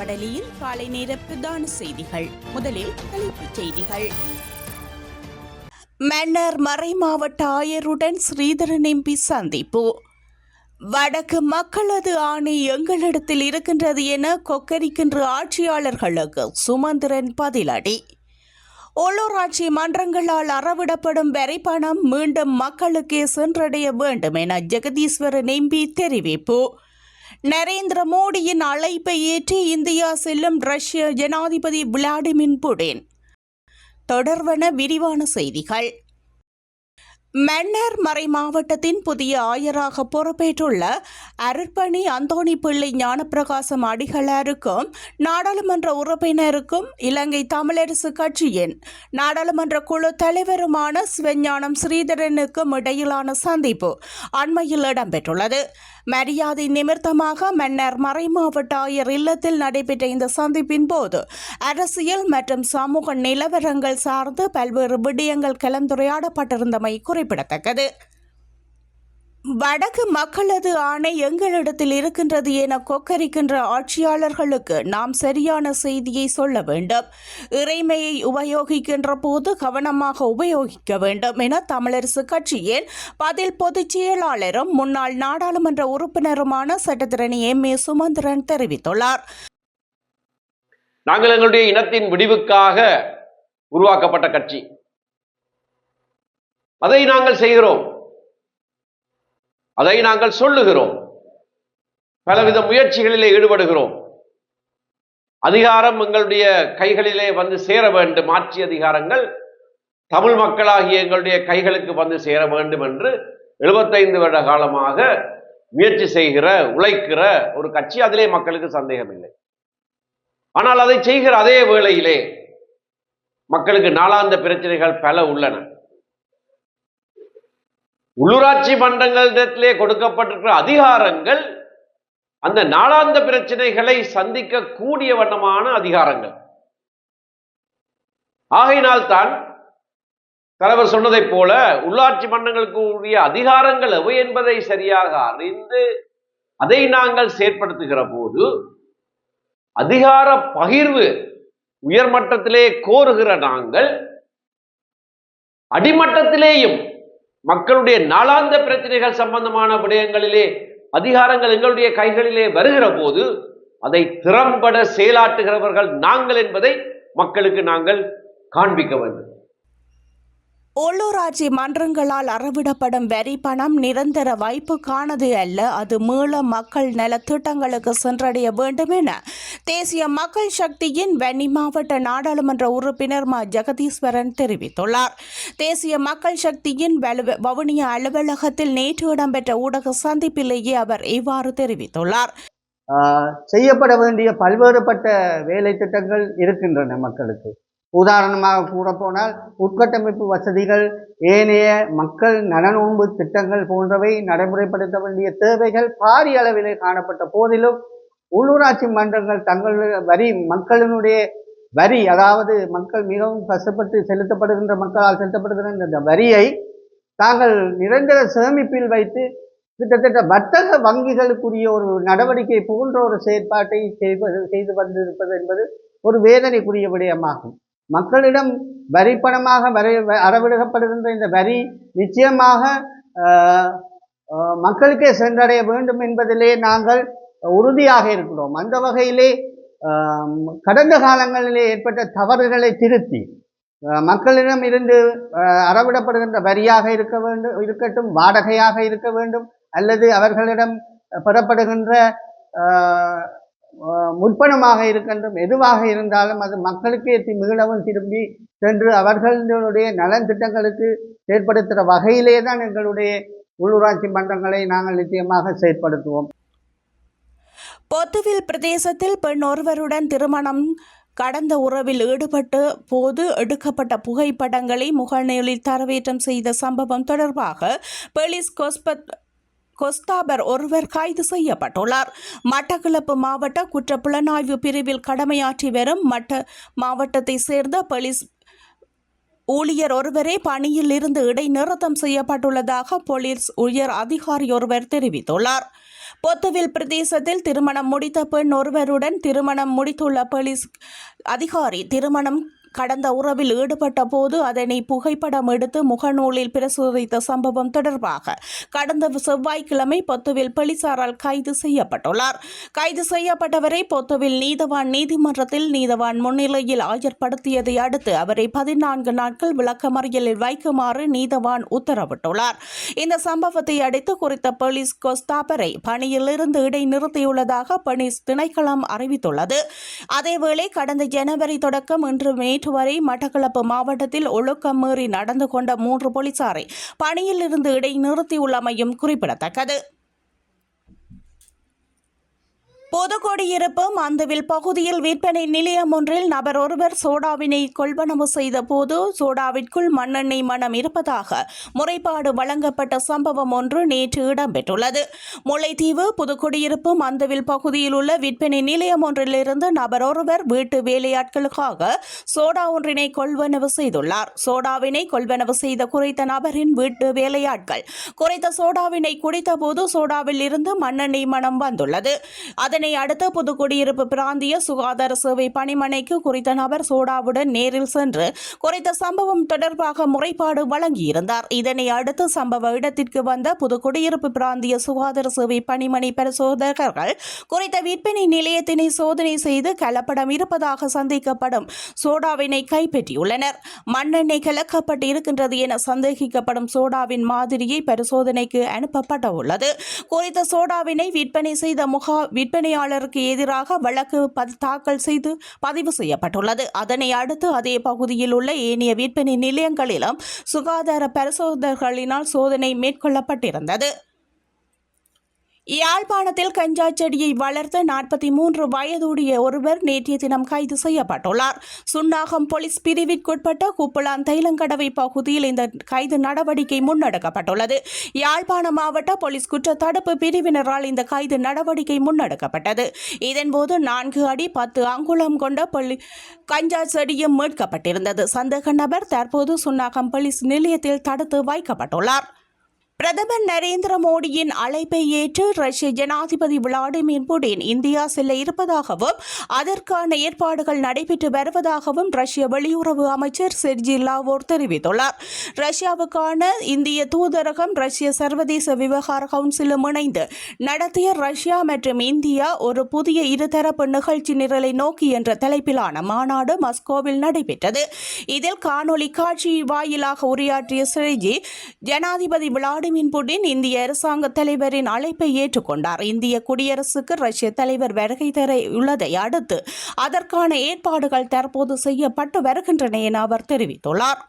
வடலியில் காலை நேர பிரதான செய்திகள். முதலில் தலைப்புச் செய்திகள். மன்னர் மறைமாவட்ட ஆயருடன் ஸ்ரீதரன் எம்பி சந்திப்பு. வடக்கு மக்களது ஆணை எங்களிடத்தில் இருக்கின்றது என கொக்கரிக்கின்ற ஆட்சியாளர்களுக்கு சுமந்திரன் பதிலடி. உள்ளூராட்சி மன்றங்களால் அறவிடப்படும் வரிப்பணம் மீண்டும் மக்களுக்கே சென்றடைய வேண்டும் என ஜெகதீஸ்வரன் எம்பி தெரிவிப்பு. நரேந்திர மோடியின் அழைப்பை ஏற்று இந்தியா செல்லும் ரஷ்ய ஜனாதிபதி விளாடிமிர் புடின். தொடர்வன விரிவான செய்திகள். மன்னர் மறை மாவட்டத்தின் புதிய ஆயராக பொறுப்பேற்றுள்ள அருட்பணி அந்தோணி பிள்ளை ஞானப்பிரகாசம் அடிகளாருக்கும் நாடாளுமன்ற உறுப்பினருக்கும் இலங்கை தமிழரசு கட்சியின் நாடாளுமன்ற குழு தலைவருமான சிவஞானம் ஸ்ரீதரனுக்கும் இடையிலான சந்திப்பு அண்மையில் இடம்பெற்றுள்ளது. மரியாதை நிமித்தமாக மன்னர் மறைமாவட்ட ஆயர் இல்லத்தில் நடைபெற்ற இந்த சந்திப்பின் போது அரசியல் மற்றும் சமூக நிலவரங்கள் சார்ந்து பல்வேறு விடயங்கள் கலந்துரையாடப்பட்டிருந்தமை குறிப்பிடத்தக்கது. வடக்கு மக்களது ஆணை எங்களிடத்தில் இருக்கின்றது என கொக்கரிக்கின்ற ஆட்சியாளர்களுக்கு நாம் சரியான செய்தியை சொல்ல வேண்டும். இறைமையை உபயோகிக்கின்ற போது கவனமாக உபயோகிக்க வேண்டும் என தமிழரசு கட்சியின் பதில் பொதுச் செயலாளரும் முன்னாள் நாடாளுமன்ற உறுப்பினருமான சட்டத்திரணி எம். ஏ. சுமந்திரன் தெரிவித்துள்ளார். நாங்கள் எங்களுடைய இனத்தின் விடிவுக்காக உருவாக்கப்பட்ட கட்சி. அதை நாங்கள் செய்கிறோம். அதை நாங்கள் சொல்லுகிறோம். பலவித முயற்சிகளிலே ஈடுபடுகிறோம். அதிகாரம் எங்களுடைய கைகளிலே வந்து சேர வேண்டும். ஆட்சி அதிகாரங்கள் தமிழ் மக்களாகிய எங்களுடைய கைகளுக்கு வந்து சேர வேண்டும் என்று எழுபத்தைந்து வருட காலமாக முயற்சி செய்கிற உழைக்கிற ஒரு கட்சி அதிலே மக்களுக்கு சந்தேகம் இல்லை ஆனால் அதை செய்கிற அதே வேளையிலே மக்களுக்கு நாளாந்த பிரச்சனைகள் பல உள்ளன. உள்ளூராட்சி மன்றங்களிடத்திலே கொடுக்கப்பட்டிருக்கிற அதிகாரங்கள் அந்த நாளாந்த பிரச்சனைகளை சந்திக்க கூடிய வண்ணமான அதிகாரங்கள். ஆகையினால் தான் தலைவர் சொன்னதைப் போல உள்ளாட்சி மன்றங்களுக்கு உரிய அதிகாரங்கள் எவை என்பதை சரியாக அறிந்து அதை நாங்கள் செயற்படுத்துகிற போது அதிகார பகிர்வு உயர்மட்டத்திலே கோருகிற நாங்கள் அடிமட்டத்திலேயும் மக்களுடைய நாளாந்த பிரச்சனைகள் சம்பந்தமான விடயங்களிலே அதிகாரங்கள் எங்களுடைய கைகளிலே வருகிற போது அதை திறம்பட செயலாற்றுகிறவர்கள் நாங்கள் என்பதை மக்களுக்கு நாங்கள் காண்பிக்க வேண்டும். உள்ளூராட்சி மன்றங்களால் அறவிடப்படும் வரி பணம் நிரந்தர வாய்ப்புக்கானது அல்ல. அது மீள மக்கள் நலத்திட்டங்களுக்கு சென்றடைய வேண்டும் என தேசிய மக்கள் சக்தியின் வன்னி மாவட்ட நாடாளுமன்ற உறுப்பினர் மா. ஜெகதீஸ்வரன் தெரிவித்துள்ளார். தேசிய மக்கள் சக்தியின் வவுனியா அலுவலகத்தில் நேற்று இடம்பெற்ற ஊடக சந்திப்பிலேயே அவர் இவ்வாறு தெரிவித்துள்ளார். செய்யப்பட வேண்டிய பல்வேறுபட்ட வேலை திட்டங்கள் இருக்கின்றன மக்களுக்கு. உதாரணமாக கூறப்போனால் உட்கட்டமைப்பு வசதிகள் ஏனைய மக்கள் நலனோன்பு திட்டங்கள் போன்றவை நடைமுறைப்படுத்த வேண்டிய தேவைகள் பாரிய அளவிலே காணப்பட்ட போதிலும் உள்ளூராட்சி மன்றங்கள் தங்கள் வரி மக்களினுடைய வரி அதாவது மக்கள் மிகவும் கஷ்டப்பட்டு செலுத்தப்படுகின்ற மக்களால் செலுத்தப்படுகின்ற இந்த வரியை தாங்கள் நிரந்தர சேமிப்பில் வைத்து கிட்டத்தட்ட வர்த்தக வங்கிகளுக்குரிய ஒரு நடவடிக்கை போன்ற ஒரு செயற்பாட்டை செய்வது செய்து வந்திருப்பது என்பது ஒரு வேதனைக்குரிய விடயமாகும். மக்களிடம் வரி பணமாக வரை அறவிடுகப்படுகின்ற இந்த வரி நிச்சயமாக மக்களுக்கே சென்றடைய வேண்டும் என்பதிலே நாங்கள் உறுதியாக இருக்கிறோம். அந்த வகையிலே கடந்த காலங்களிலே ஏற்பட்ட தவறுகளை திருத்தி மக்களிடம் இருந்து அறவிடப்படுகின்ற வரியாக இருக்க வேண்டும் இருக்கட்டும் வாடகையாக இருக்க வேண்டும் அல்லது அவர்களிடம் பெறப்படுகின்ற முற்பணமாக இருக்கின்றும் எதுவாக இருந்தாலும் அது மக்களுக்கே தி- திரும்பி சென்று அவர்களுடைய நலன் திட்டங்களுக்கு செயற்படுத்துகிற வகையிலே தான் எங்களுடைய உள்ளூராட்சி மன்றங்களை நாங்கள் நிச்சயமாக செயற்படுத்துவோம். பொத்துவில் பிரதேசத்தில் பெண் ஒருவருடன் திருமணம் கடந்த உறவில் ஈடுபட்ட போது எடுக்கப்பட்ட புகைப்படங்களை முகநூலில் தரவேற்றம் செய்த சம்பவம் தொடர்பாக பெலிஸ் கொஸ்பத் கொஸ்தாபர் ஒருவர் கைது செய்யப்பட்டுள்ளார். மட்டக்களப்பு மாவட்ட குற்றப்புலனாய்வு பிரிவில் கடமையாற்றி வரும் மட்ட மாவட்டத்தை சேர்ந்த போலீஸ் ஊழியர் ஒருவரே பணியில் இருந்து இடைநிறுத்தம் செய்யப்பட்டுள்ளதாக போலீஸ் உயர் அதிகாரி ஒருவர் தெரிவித்துள்ளார். பொத்துவில் பிரதேசத்தில் திருமணம் முடித்த பெண் ஒருவருடன் திருமணம் முடித்துள்ள போலீஸ் அதிகாரி திருமணம் கடந்த உறவில் ஈடுபட்ட போது அதனை புகைப்படம் எடுத்து முகநூலில் பிரசுரித்த சம்பவம் தொடர்பாக கடந்த செவ்வாய்க்கிழமை பொத்துவில் போலீசாரால் கைது செய்யப்பட்டுள்ளார். கைது செய்யப்பட்டவரை பொத்துவில் நீதவான் நீதிமன்றத்தில் நீதவான் முன்னிலையில் ஆஜர்படுத்தியதை அடுத்து அவரை பதினான்கு நாட்கள் விளக்கமறியலில் வைக்குமாறு நீதவான் உத்தரவிட்டுள்ளார். இந்த சம்பவத்தை அடுத்து குறித்த போலீஸ் கொஸ்தாபரை பணியிலிருந்து இடைநிறுத்தியுள்ளதாக போலீஸ் திணைக்களம் அறிவித்துள்ளது. அதேவேளை கடந்த ஜனவரி தொடக்கம் இன்று நேற்று வரை மட்டக்களப்பு மாவட்டத்தில் ஒழுக்கம் மீறி நடந்து கொண்ட மூன்று போலீசாரை பணியில் இருந்து இடைநிறுத்தியுள்ளமையும் குறிப்பிடத்தக்கது. பொதுக்குடியிருப்பு மந்துவில் பகுதியில் விற்பனை நிலையம் ஒன்றில் நபர் ஒருவர் சோடாவினை கொள்வனவு செய்த போது சோடாவிற்குள் மண்ணெண்ணெய் மனம் இருப்பதாக முறைப்பாடு வழங்கப்பட்ட சம்பவம் ஒன்று நேற்று இடம்பெற்றுள்ளது. முல்லைத்தீவு புதுக்குடியிருப்பு மந்துவில் பகுதியில் உள்ள விற்பனை நிலையம் ஒன்றிலிருந்து நபர் ஒருவர் வீட்டு வேலையாட்களுக்காக சோடா ஒன்றினை கொள்வனவு செய்துள்ளார். சோடாவினை கொள்வனவு செய்த குறித்த நபரின் வீட்டு வேலையாட்கள் குறைத்த சோடாவினை குடித்தபோது சோடாவில் இருந்து மண்ணெண்ணெய் மனம் வந்துள்ளது. அதன் இதனை அடுத்து புதுக்குடியிருப்பு பிராந்திய சுகாதார சேவை பணிமனைக்கு குறித்த நபர் சோடாவுடன் நேரில் சென்று குறித்த சம்பவம் தொடர்பாக முறைப்பாடு வழங்கியிருந்தார். இதனை அடுத்து சம்பவ இடத்திற்கு வந்த புதுக்குடியிருப்பு பிராந்திய சுகாதார சேவை பணிமனை பரிசோதகர்கள் குறித்த விற்பனை நிலையத்தினை சோதனை செய்து கலப்படம் இருப்பதாக சந்திக்கப்படும் சோடாவினை கைப்பற்றியுள்ளனர். மண்ணெண்ணெய் கலக்கப்பட்டு இருக்கின்றது என சந்தேகிக்கப்படும் சோடாவின் மாதிரியை பரிசோதனைக்கு அனுப்பப்பட உள்ளது குறித்த சோடாவினை விற்பனை செய்த முகா விற்பனை உரிமையாளருக்கு எதிராக வழக்கு பதி- தாக்கல் செய்து பதிவு செய்யப்பட்டுள்ளது. அதனை அடுத்து அதே பகுதியில் உள்ள ஏனைய விற்பனை நிலையங்களிலும் சுகாதார பரிசோதகர்களினால் சோதனை மேற்கொள்ளப்பட்டிருந்தது. யாழ்ப்பாணத்தில் கஞ்சா செடியை வளர்த்த நாற்பத்தி மூன்று வயதுடைய ஒருவர் நேற்றைய தினம் கைது செய்யப்பட்டுள்ளார். சுன்னாகம் போலீஸ் பிரிவிற்குட்பட்ட குப்பலான் தைலங்கடவை பகுதியில் இந்த கைது நடவடிக்கை முன்னெடுக்கப்பட்டுள்ளது. யாழ்ப்பாண மாவட்ட போலீஸ் குற்ற தடுப்பு பிரிவினரால் இந்த கைது நடவடிக்கை முன்னெடுக்கப்பட்டது. இதன்போது நான்கு அடி பத்து அங்குலம் கொண்ட பள்ளி கஞ்சா செடியும் மீட்கப்பட்டிருந்தது. சந்தேக நபர் தற்போது சுன்னாகம் போலீஸ் நிலையத்தில் தடுத்து வைக்கப்பட்டுள்ளார். பிரதமர் நரேந்திர மோடியின் அழைப்பை ஏற்று ரஷ்ய ஜனாதிபதி விளாடிமிர் புடின் இந்தியா செல்ல இருப்பதாகவும் அதற்கான ஏற்பாடுகள் நடைபெற்று வருவதாகவும் ரஷ்ய வெளியுறவு அமைச்சர் செர்ஜி லாவோர் தெரிவித்துள்ளார். ரஷ்யாவுக்கான இந்திய தூதரகம் ரஷ்ய சர்வதேச விவகார கவுன்சிலும் இணைந்து நடத்திய ரஷ்யா மற்றும் இந்தியா ஒரு புதிய இருதரப்பு நிகழ்ச்சி நிரலை நோக்கி என்ற தலைப்பிலான மாநாடு மஸ்கோவில் நடைபெற்றது. இதில் காணொலி காட்சி வாயிலாக உரையாற்றிய செர்ஜி ஜனாதிபதி விளாடிமிர் புடின் இந்திய அரசாங்க தலைவரின் அழைப்பை ஏற்றுக்கொண்டார். இந்திய குடியரசுக்கு ரஷ்ய தலைவர் வருகை தர உள்ளதை அடுத்து அதற்கான ஏற்பாடுகள் தற்போது செய்யப்பட்டு வருகின்றன என அவர் தெரிவித்துள்ளார்.